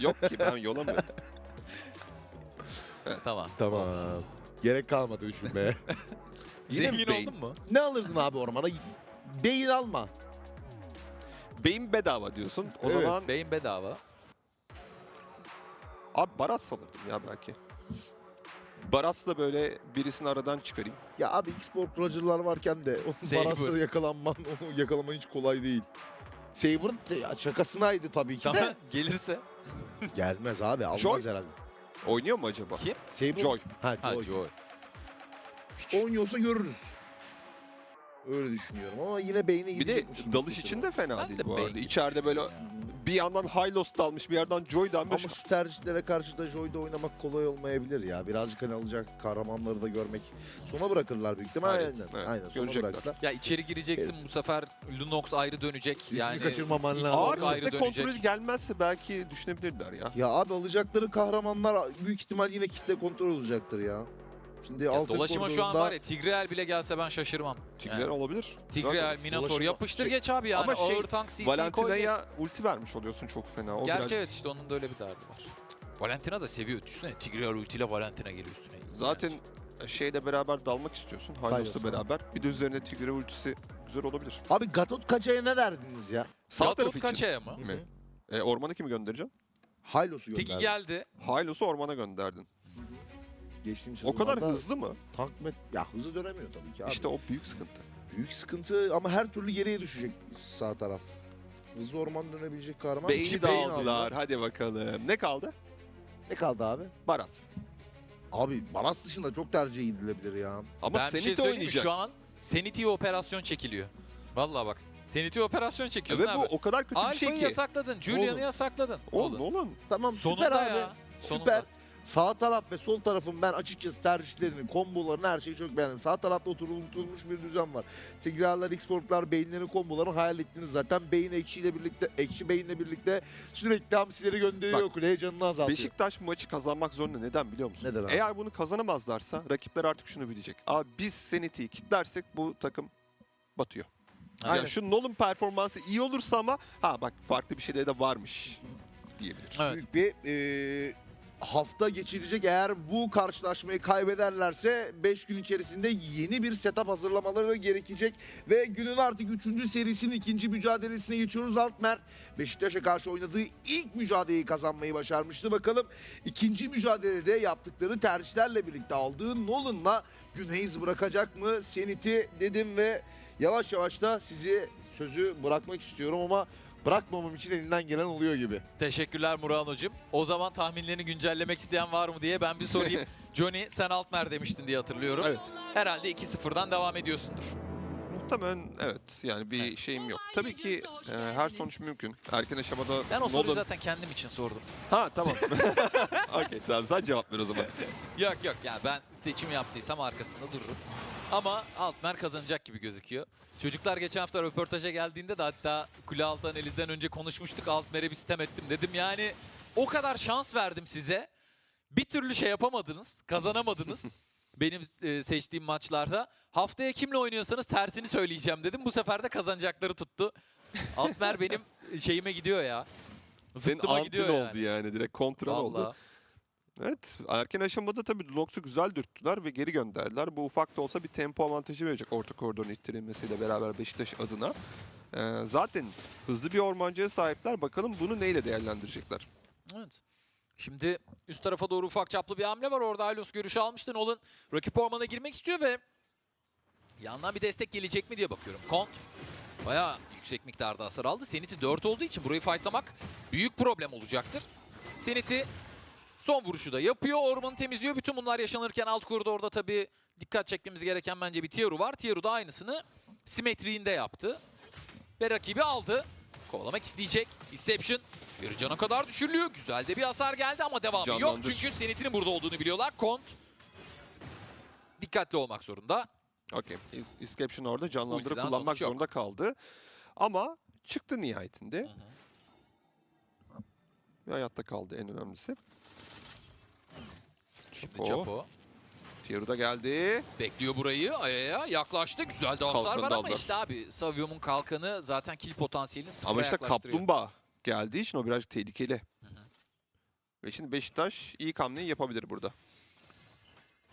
Yok ki ben yolamıyorum. Tamam. Tamam. Gerek kalmadı düşünmeye. Yine Zengin beyin. oldun mu? ne alırdın abi ormana? Beyin alma. Beyin bedava diyorsun. O Evet. zaman Beyin bedava. abi Baras alırdım ya belki. Baras'la böyle birisini aradan çıkarayım. Ya abi X-Borg Roger'lar varken de o Saber. Baras'ı yakalanman, onu yakalaman hiç kolay değil. Saber de ya şakasınaydı tabii ki Tamam. de. Gelirse. Gelmez abi almaz Joy? herhalde. Oynuyor mu acaba? Kim? Saber, Joy. Ha Ha, Joy. Joy. Oynuyorsa görürüz. Öyle düşünüyorum ama yine beyne Bir de dalış için de fena Ben değil de bu arada. İçeride böyle bir yandan Hylos dalmış, bir yandan Joy dalmış. Ama şu tercihlere karşı da Joy'da oynamak kolay olmayabilir ya. Birazcık hani alacak kahramanları da görmek. Sona bırakırlar büyük ihtimalle. Evet, Aynen, evet. aynen sona Görecekler. bıraktılar. Ya içeri gireceksin Evet. bu sefer Lunox ayrı dönecek. Riskini yani kaçırmaman lazım. Ağır ayrı kitle dönecek. kontrolü gelmezse belki düşünebilirler ya. Ya abi alacakları kahramanlar büyük ihtimal yine kitle kontrol olacaktır ya. Şimdi Ya altın dolaşıma şu an var ya Tigreal bile gelse ben şaşırmam. Tigreal Yani. olabilir. Tigreal, Minotaur Dolaşıma- yapıştır şey- geç abi yani. Ama şey, Ağır tank CC koy. geç. Valentina'ya ulti vermiş oluyorsun çok fena. O Gerçi biraz- evet işte onun da öyle bir derdi var. Valentina da seviyor. Düşünsene Tigreal ultiyle Valentina geliyor üstüne. Zaten şeyle beraber dalmak istiyorsun. Hylos'la Hylos'la. beraber. Bir de üzerine Tigre ultisi güzel olabilir. Abi Gatot Kaça'ya ne derdiniz ya? Sağ için. Kaça'ya mı? Mi? E, ormanı kimi göndereceksin? Hylos'u Tiki gönderdi. geldi. Hylos'u ormana gönderdin. Geçtiğim O kadar sezonlarda hızlı mı? Tank met... Ya hızlı dönemiyor tabii ki abi. İşte o büyük sıkıntı. Büyük sıkıntı ama her türlü geriye düşecek sağ taraf. Hızlı orman dönebilecek kahraman. Beyni de beyin aldılar. aldı. Hadi bakalım. Ne kaldı? Ne kaldı abi? Barat. Abi Baras dışında çok tercih edilebilir ya. Ama ben bir şey Senit söyleyeyim mi? oynayacak. Şu an Seniti'ye operasyon çekiliyor. Vallahi bak. Seniti'ye operasyon çekiyorsun Ve bu abi. o kadar kötü bir Alfa'yı şey ki. yasakladın. Julian'ı Oğlum. yasakladın. Oğlum oğlum. Tamam Sonunda süper abi. ya. Süper. Sağ taraf ve sol tarafın ben açıkçası tercihlerini, kombolarını her şeyi çok beğendim. Sağ tarafta oturulmuş bir düzen var. Tigralar, X-Portlar, beyinlerin kombolarını hayal ettiniz zaten. Beyin ekşiyle birlikte, ekşi beyinle birlikte sürekli hamsileri gönderiyor Bak, kuleye canını azaltıyor. Beşiktaş maçı kazanmak zorunda. Neden biliyor musun? Neden abi? Eğer bunu kazanamazlarsa rakipler artık şunu bilecek. Abi biz Senit'i kitlersek bu takım batıyor. Aynen. Yani şu Nolan performansı iyi olursa ama ha bak farklı bir şeyleri de varmış diyebilir. Evet. Büyük bir eee, hafta geçirecek. Eğer bu karşılaşmayı kaybederlerse 5 gün içerisinde yeni bir setup hazırlamaları gerekecek. Ve günün artık 3. serisinin ikinci mücadelesine geçiyoruz. Altmer Beşiktaş'a karşı oynadığı ilk mücadeleyi kazanmayı başarmıştı. Bakalım ikinci mücadelede yaptıkları tercihlerle birlikte aldığı Nolan'la Güneyz bırakacak mı? Senit'i dedim ve yavaş yavaş da sizi sözü bırakmak istiyorum ama bırakmamam için elinden gelen oluyor gibi. Teşekkürler Murano'cum. O zaman tahminlerini güncellemek isteyen var mı diye ben bir sorayım. Johnny sen Altmer demiştin diye hatırlıyorum. Evet. Herhalde 2-0'dan devam ediyorsundur. Muhtemelen evet yani bir şeyim yok. Tabii ki e, her sonuç mümkün. Erken aşamada Ben o soruyu Nolan... zaten kendim için sordum. Ha tamam. Okey tamam sen cevap ver o zaman. Yok yok ya ben seçim yaptıysam arkasında dururum. Ama Altmer kazanacak gibi gözüküyor. Çocuklar geçen hafta röportaja geldiğinde de hatta kule altı analizden önce konuşmuştuk. Altmer'e bir sitem ettim dedim. Yani o kadar şans verdim size. Bir türlü şey yapamadınız, kazanamadınız. Benim e, seçtiğim maçlarda. Haftaya kimle oynuyorsanız tersini söyleyeceğim dedim. Bu sefer de kazanacakları tuttu. Altmer benim şeyime gidiyor ya. Senin Zıttıma antin gidiyor oldu yani. yani direkt kontran oldu. Evet erken aşamada tabii Lunox'u güzel dürttüler ve geri gönderdiler. Bu ufak da olsa bir tempo avantajı verecek orta koridorun ittirilmesiyle beraber Beşiktaş adına. Ee, zaten hızlı bir ormancıya sahipler. Bakalım bunu neyle değerlendirecekler? Evet. Şimdi üst tarafa doğru ufak çaplı bir hamle var. Orada Alos görüşü almıştı. Nolan rakip ormana girmek istiyor ve yandan bir destek gelecek mi diye bakıyorum. Kont bayağı yüksek miktarda hasar aldı. Senit'i 4 olduğu için burayı fightlamak büyük problem olacaktır. Senit'i son vuruşu da yapıyor. Ormanı temizliyor. Bütün bunlar yaşanırken alt koridorda tabii dikkat çekmemiz gereken bence bir Tieru var. Tieru da aynısını simetriğinde yaptı. Ve rakibi aldı. Kovalamak isteyecek. Deception bir cana kadar düşürülüyor. Güzel de bir hasar geldi ama devamı yok. Canlandır. Çünkü Senit'in burada olduğunu biliyorlar. Kont dikkatli olmak zorunda. Okey. Inscription orada canlandırıp Ultiden kullanmak sonuç yok. zorunda kaldı. Ama çıktı nihayetinde. Ve hayatta kaldı en önemlisi. Şimdi Chapo. Chapo Tieru da geldi. bekliyor burayı. Ayaya yaklaştı. Güzel Kalkanı var ama işte abi Savium'un kalkanı zaten kill potansiyelini sıfıra Ama işte kaplumbağa geldiği için o birazcık tehlikeli. Ve şimdi Beşiktaş iyi hamleyi yapabilir burada.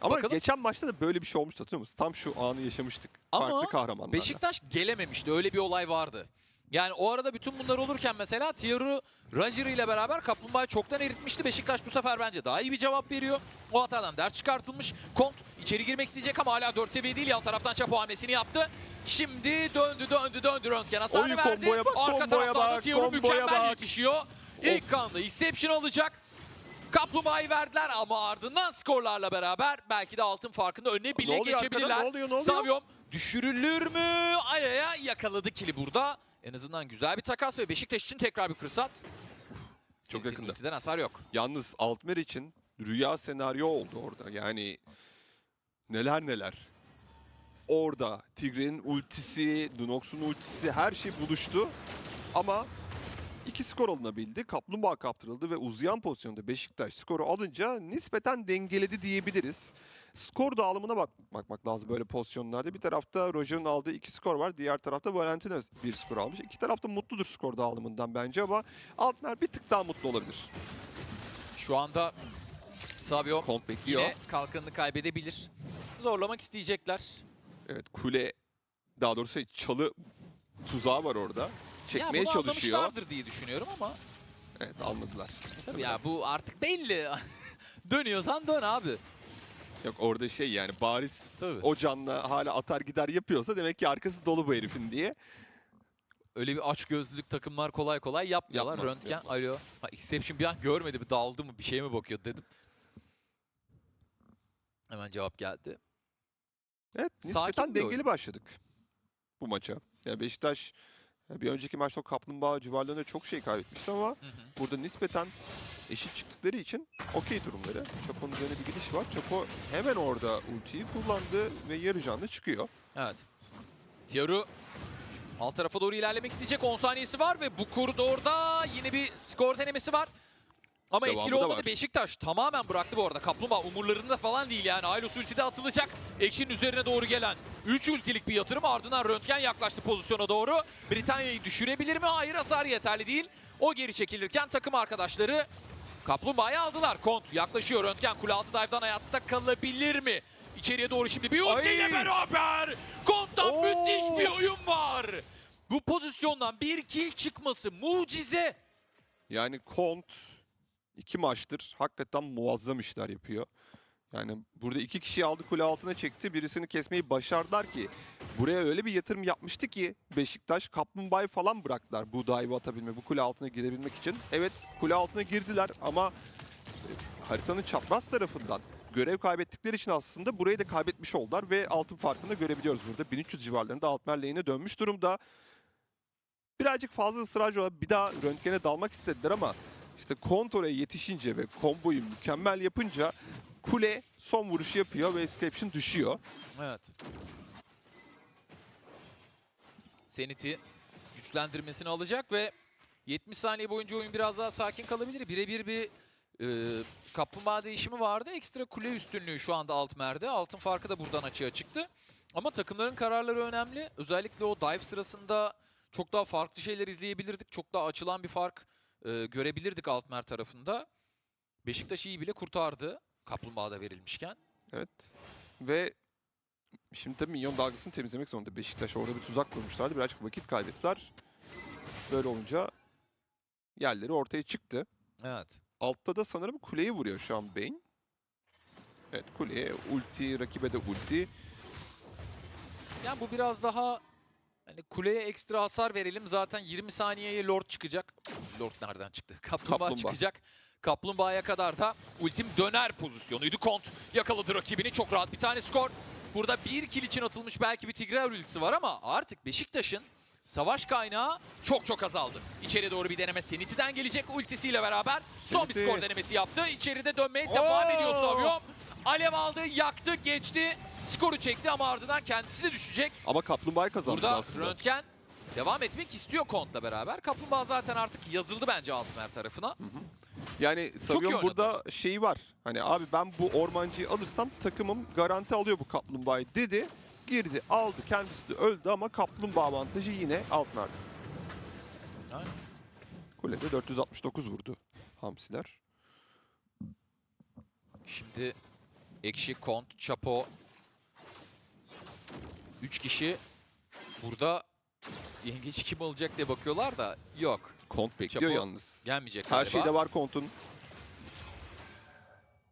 Ama Bakalım. geçen maçta da böyle bir şey olmuştu hatırlıyor musun? Tam şu anı yaşamıştık. Ama Farklı kahramanlarla. Beşiktaş gelememişti. Öyle bir olay vardı. Yani o arada bütün bunlar olurken mesela Tiaru Roger ile beraber Kaplumbağa'yı çoktan eritmişti. Beşiktaş bu sefer bence daha iyi bir cevap veriyor. O hatadan ders çıkartılmış. Kont içeri girmek isteyecek ama hala 4 seviye değil. Yan taraftan çapo hamlesini yaptı. Şimdi döndü döndü döndü Röntgen hasarı Oy, verdi. komboya bak, Arka komboya bak, komboya mükemmel bak. yetişiyor. İlk kanda Exception alacak. Kaplumbağayı verdiler ama ardından skorlarla beraber belki de altın farkında önüne bile geçebilirler. arkadan? Ne oluyor, ne oluyor? Savyom düşürülür mü? Aya'ya yakaladı kili burada. En azından güzel bir takas ve Beşiktaş için tekrar bir fırsat. Çok Sivit'in yakında. hasar yok. Yalnız Altmer için rüya senaryo oldu orada. Yani neler neler. Orada Tigre'nin ultisi, Dunox'un ultisi her şey buluştu. Ama iki skor alınabildi. Kaplumbağa kaptırıldı ve uzayan pozisyonda Beşiktaş skoru alınca nispeten dengeledi diyebiliriz. Skor dağılımına bak bakmak lazım böyle pozisyonlarda. Bir tarafta Roger'ın aldığı iki skor var. Diğer tarafta Valentina bir skor almış. İki tarafta mutludur skor dağılımından bence ama Altmer bir tık daha mutlu olabilir. Şu anda Savio Kont bekliyor. yine kalkanını kaybedebilir. Zorlamak isteyecekler. Evet kule daha doğrusu çalı tuzağı var orada. Çekmeye ya bunu çalışıyor. anlamışlardır diye düşünüyorum ama Evet anladılar. tabii ya bu artık belli. Dönüyorsan dön abi. Yok orada şey yani bariz Tabii. o canla hala atar gider yapıyorsa demek ki arkası dolu bu herifin diye. Öyle bir aç gözlülük takımlar kolay kolay yapmıyorlar. Yapmaz, Röntgen yapmaz. alo. Ha, Exception bir an görmedi bir daldı mı bir şeye mi bakıyor dedim. Hemen cevap geldi. Evet Sakin nispeten bir dengeli oyun. başladık bu maça. Yani Beşiktaş bir önceki maçta Kaplumbağa civarlarında çok şey kaybetmişti ama Hı hı. burada nispeten eşit çıktıkları için okey durumları. Chapo'nun üzerine bir gidiş var. Chapo hemen orada ultiyi kullandı ve yarı canlı çıkıyor. Evet. Tiaru alt tarafa doğru ilerlemek isteyecek. 10 saniyesi var ve bu koridorda yine bir skor denemesi var. Ama Devamı etkili olmadı. var. Beşiktaş tamamen bıraktı bu arada. Kaplumbağa umurlarında falan değil yani. Aylos ultide atılacak. Ekşi'nin üzerine doğru gelen 3 ultilik bir yatırım. Ardından Röntgen yaklaştı pozisyona doğru. Britanya'yı düşürebilir mi? Hayır hasar yeterli değil. O geri çekilirken takım arkadaşları Kaplumbağa'yı aldılar. Kont yaklaşıyor. Röntgen kule altı dive'dan hayatta kalabilir mi? İçeriye doğru şimdi bir ultiyle beraber Kont'tan Oo! müthiş bir oyun var. Bu pozisyondan bir kill çıkması mucize. Yani Kont iki maçtır hakikaten muazzam işler yapıyor. Yani burada iki kişi aldı kule altına çekti. Birisini kesmeyi başardılar ki buraya öyle bir yatırım yapmıştı ki Beşiktaş kaplumbağayı falan bıraktılar bu dive'ı atabilme, bu kule altına girebilmek için. Evet kule altına girdiler ama e, haritanın çapraz tarafından görev kaybettikleri için aslında burayı da kaybetmiş oldular ve altın farkını görebiliyoruz burada. 1300 civarlarında Altmer lane'e dönmüş durumda. Birazcık fazla ısrarcı olarak bir daha röntgene dalmak istediler ama işte Kontor'a yetişince ve komboyu mükemmel yapınca kule son vuruşu yapıyor ve Escaption düşüyor. Evet. Senit'i güçlendirmesini alacak ve 70 saniye boyunca oyun biraz daha sakin kalabilir. Birebir bir e, kaplumbağa değişimi vardı. Ekstra kule üstünlüğü şu anda Altmer'de. Altın farkı da buradan açığa çıktı. Ama takımların kararları önemli. Özellikle o dive sırasında çok daha farklı şeyler izleyebilirdik. Çok daha açılan bir fark e, görebilirdik Altmer tarafında. Beşiktaş iyi bile kurtardı. Kaplumbağa'da verilmişken. Evet. Ve şimdi tabii minyon dalgasını temizlemek zorunda. Beşiktaş orada bir tuzak kurmuşlardı. Birazcık vakit kaybettiler. Böyle olunca yerleri ortaya çıktı. Evet. Altta da sanırım kuleyi vuruyor şu an Bane. Evet kuleye ulti, rakibe de ulti. Yani bu biraz daha hani kuleye ekstra hasar verelim. Zaten 20 saniyeye Lord çıkacak. Lord nereden çıktı? Kaplumbağa, Kaplumbağa. çıkacak. Kaplumbağa'ya kadar da ultim döner pozisyonuydu. Kont yakaladı rakibini. Çok rahat bir tane skor. Burada bir kill için atılmış belki bir Tigreal ultisi var ama artık Beşiktaş'ın savaş kaynağı çok çok azaldı. İçeri doğru bir deneme Seniti'den gelecek ultisiyle beraber. Son bir skor denemesi yaptı. İçeride dönmeye devam Oo! ediyor Savyom. Alev aldı, yaktı, geçti. Skoru çekti ama ardından kendisi de düşecek. Ama kaplumbağayı kazandı Burada aslında. Röntgen devam etmek istiyor Kont'la beraber. Kaplumbağa zaten artık yazıldı bence Altmer tarafına. Yani Savion burada şeyi var. Hani abi ben bu ormancıyı alırsam takımım garanti alıyor bu kaplumbağayı dedi. Girdi, aldı, kendisi de öldü ama kaplumbağa avantajı yine Altmer'de. Aynen. Kulede 469 vurdu Hamsiler. Şimdi Ekşi, Kont, Chapo. 3 kişi burada yengeç kim alacak diye bakıyorlar da yok. Kont bekliyor Çapo- yalnız. Gelmeyecek Her galiba. şeyde var Kont'un.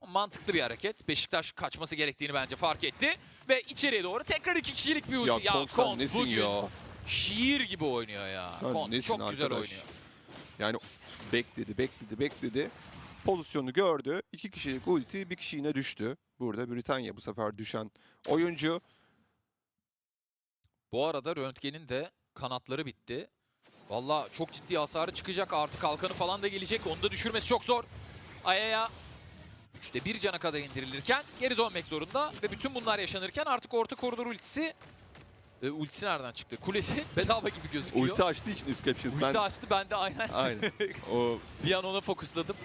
Mantıklı bir hareket. Beşiktaş kaçması gerektiğini bence fark etti. Ve içeriye doğru tekrar iki kişilik bir ulti. Ya, Kont sen nesin bugün ya? şiir gibi oynuyor ya. Sen Kont nesin çok güzel arkadaş? oynuyor. Yani bekledi, bekledi, bekledi. Pozisyonu gördü. İki kişilik ulti bir kişi yine düştü. Burada Britanya bu sefer düşen oyuncu. Bu arada Röntgen'in de kanatları bitti. Valla çok ciddi hasarı çıkacak. Artı kalkanı falan da gelecek. Onu da düşürmesi çok zor. Aya'ya üçte bir cana kadar indirilirken geri dönmek zorunda. Ve bütün bunlar yaşanırken artık orta koridor ultisi... E, ultisi nereden çıktı? Kulesi bedava gibi gözüküyor. Ulti açtığı için Ulti sen... açtı ben de aynen Aynen. O bir an ona fokusladım.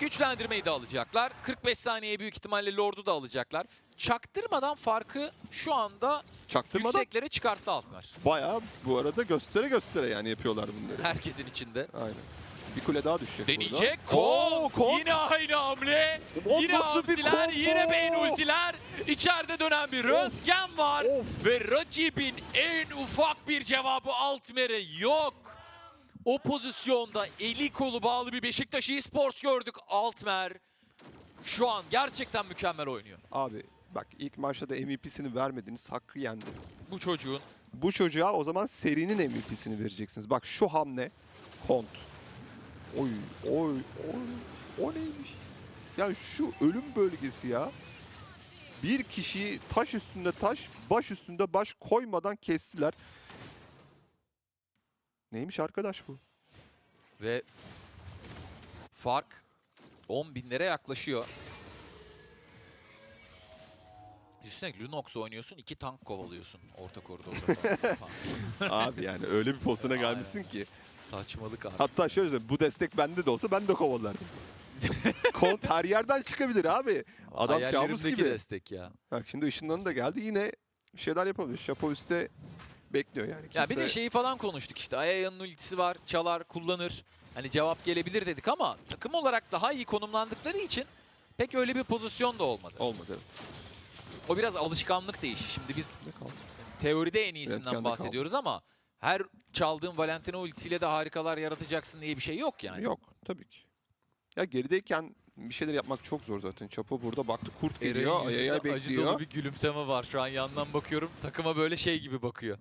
Güçlendirmeyi de alacaklar. 45 saniye büyük ihtimalle Lord'u da alacaklar. Çaktırmadan farkı şu anda çaktırmadan yükseklere çıkarttı Altmer. bayağı bu arada göstere göstere yani yapıyorlar bunları. Herkesin içinde. Aynen. Bir kule daha düşecek Deneyecek. burada. Oo, Kont. Kont. Yine aynı hamle. O yine nasıl bir ultiler, combo? yine beyin ultiler. İçeride dönen bir röntgen var. Of. Ve rakibin en ufak bir cevabı Altmer'e yok. O pozisyonda eli kolu bağlı bir Beşiktaş eSports gördük Altmer. Şu an gerçekten mükemmel oynuyor. Abi bak ilk maçta da MVP'sini vermediniz. Hakkı yendi. Bu çocuğun Bu çocuğa o zaman serinin MVP'sini vereceksiniz. Bak şu hamle Kont. Oy oy oy. O neymiş? Ya şu ölüm bölgesi ya. Bir kişiyi taş üstünde taş, baş üstünde baş koymadan kestiler. Neymiş arkadaş bu? ve fark 10 binlere yaklaşıyor. Düşünsene Lunox oynuyorsun, iki tank kovalıyorsun orta koridorda. Abi yani öyle bir pozisyona gelmişsin ki. Saçmalık abi. Hatta şöyle söyleyeyim, bu destek bende de olsa ben de kovalardım. Kont her yerden çıkabilir abi. Adam kabus gibi. destek ya. Bak şimdi ışınlanı da geldi. Yine bir şeyler yapabilir. Şapo üstte bekliyor yani. Ya bir de Kimse- şeyi falan konuştuk işte. Ayaya'nın ultisi var, çalar, kullanır. Hani cevap gelebilir dedik ama takım olarak daha iyi konumlandıkları için pek öyle bir pozisyon da olmadı. Olmadı. O biraz alışkanlık değişi. Şimdi biz kaldı? teoride en iyisinden Röntgen'de bahsediyoruz ama her çaldığın Valentino ultisiyle de harikalar yaratacaksın diye bir şey yok yani. Yok tabii ki. Ya gerideyken bir şeyler yapmak çok zor zaten. Çapo burada baktı kurt geliyor. Ayaya yüzünde acı bekliyor. dolu bir gülümseme var. Şu an yandan bakıyorum. Takıma böyle şey gibi bakıyor.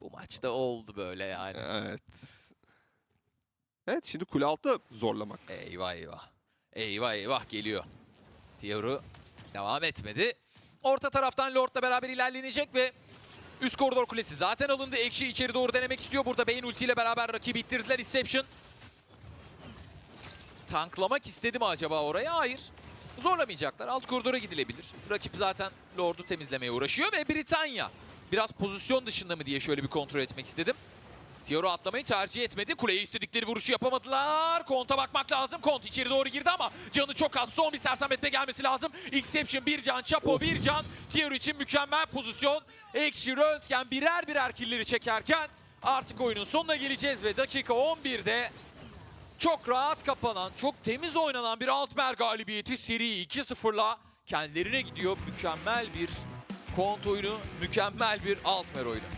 Bu maçta oldu böyle yani. Evet. Evet şimdi kule altı zorlamak. Eyvah eyvah. Eyvah eyvah geliyor. Tiyoru devam etmedi. Orta taraftan Lord'la beraber ilerlenecek ve üst koridor kulesi zaten alındı. Ekşi içeri doğru denemek istiyor. Burada Bane ultiyle beraber rakibi ittirdiler. Inception. Tanklamak istedi mi acaba oraya? Hayır. Zorlamayacaklar. Alt koridora gidilebilir. Rakip zaten Lord'u temizlemeye uğraşıyor ve Britanya. Biraz pozisyon dışında mı diye şöyle bir kontrol etmek istedim. Tioro atlamayı tercih etmedi. Kuleye istedikleri vuruşu yapamadılar. Kont'a bakmak lazım. Kont içeri doğru girdi ama canı çok az. Son bir sersemletme gelmesi lazım. Exception bir can, Chapo bir can. Tioro için mükemmel pozisyon. Ekşi, Röntgen birer birer killeri çekerken artık oyunun sonuna geleceğiz ve dakika 11'de çok rahat kapanan, çok temiz oynanan bir Altmer galibiyeti seri 2-0'la kendilerine gidiyor. Mükemmel bir kont oyunu, mükemmel bir Altmer oyunu.